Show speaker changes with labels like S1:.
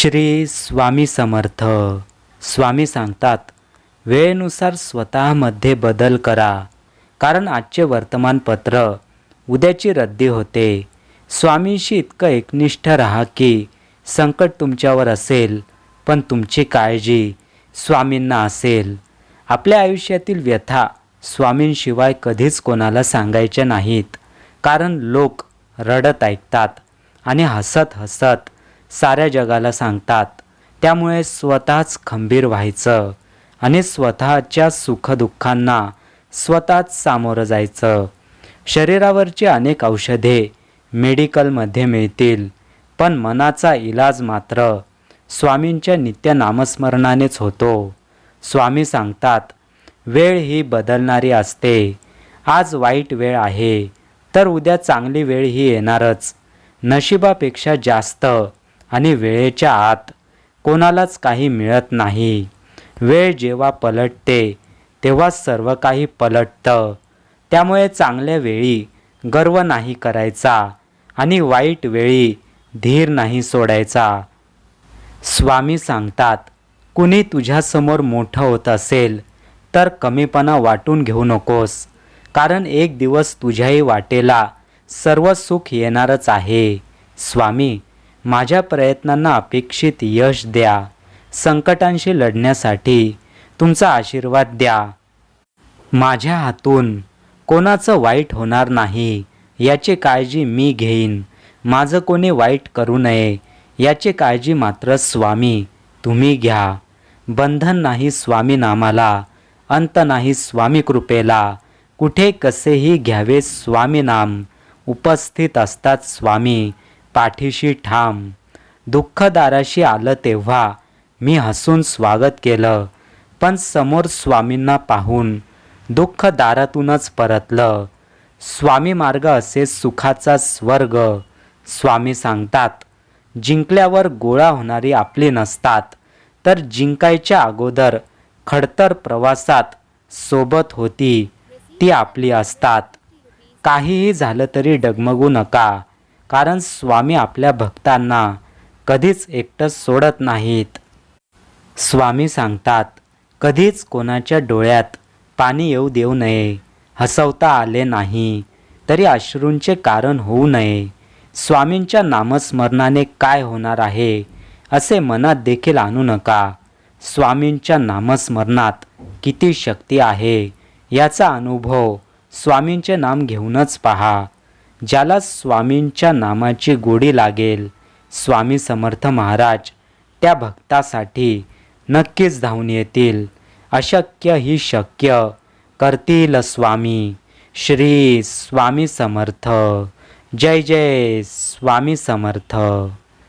S1: श्री स्वामी समर्थ. स्वामी सांगतात वेळेनुसार स्वतःमध्ये बदल करा. कारण आजचे वर्तमानपत्र उद्याची रद्दी होते. स्वामींशी इतकं एकनिष्ठ राहा की संकट तुमच्यावर असेल पण तुमची काळजी स्वामींना असेल. आपल्या आयुष्यातील व्यथा स्वामींशिवाय कधीच कोणाला सांगायच्या नाहीत. कारण लोक रडत ऐकतात आणि हसत हसत साऱ्या जगाला सांगतात. त्यामुळे स्वतःच खंबीर व्हायचं आणि स्वतःच्या सुखदुःखांना स्वतःच सामोरं जायचं. शरीरावरची अनेक औषधे मेडिकलमध्ये मिळतील पण मनाचा इलाज मात्र स्वामींच्या नित्य नामस्मरणानेच होतो. स्वामी सांगतात वेळ ही बदलणारी असते. आज वाईट वेळ आहे तर उद्या चांगली वेळ ही येणारच. नशिबापेक्षा जास्त आणि वेळेच्या आत कोणालाच काही मिळत नाही. वेळ जेव्हा पलटते तेव्हा सर्व काही पलटतं. त्यामुळे चांगल्या वेळी गर्व नाही करायचा आणि वाईट वेळी धीर नाही सोडायचा. स्वामी सांगतात कुणी तुझ्यासमोर मोठं होत असेल तर कमीपणा वाटून घेऊ नकोस. कारण एक दिवस तुझ्याही वाटेला सर्व सुख येणारच आहे. स्वामी माझ्या प्रयत्नांना अपेक्षित यश द्या. संकटांशी लढण्यासाठी तुमचा आशीर्वाद द्या. माझ्या हातून कोणाचं वाईट होणार नाही याची काळजी मी घेईन. माझं कोणी वाईट करू नये याची काळजी मात्र स्वामी तुम्ही घ्या. बंधन नाही स्वामी नामाला अंत नाही स्वामी कृपेला. कुठे कसेही घ्यावे स्वामी नाम उपस्थित असतात स्वामी पाठीशी ठाम. दुःखदाराशी आलं तेव्हा मी हसून स्वागत केलं. पण समोर स्वामींना पाहून दुःख दारातूनच परतलं. स्वामी मार्ग असे सुखाचा स्वर्ग. स्वामी सांगतात जिंकल्यावर गोळा होणारी आपली नसतात. तर जिंकायच्या अगोदर खडतर प्रवासात सोबत होती ती आपली असतात. काहीही झालं तरी डगमगू नका. कारण स्वामी आपल्या भक्तांना कधीच एकटं सोडत नाहीत. स्वामी सांगतात कधीच कोणाच्या डोळ्यात पाणी येऊ देऊ नये हसवता आले नाही तरी अश्रूंचे कारण होऊ नये. स्वामींच्या नामस्मरणाने काय होणार आहे असे मनात देखील आणू नका. स्वामींच्या नामस्मरणात किती शक्ती आहे याचा अनुभव स्वामींचे नाम घेऊनच पहा. ज्याला स्वामींच्या नामाची गोडी लागेल. स्वामी समर्थ महाराज त्या भक्तासाठी नक्कीच धावून येतील. अशक्य ही शक्य करतील स्वामी. श्री स्वामी समर्थ. जय जय स्वामी समर्थ.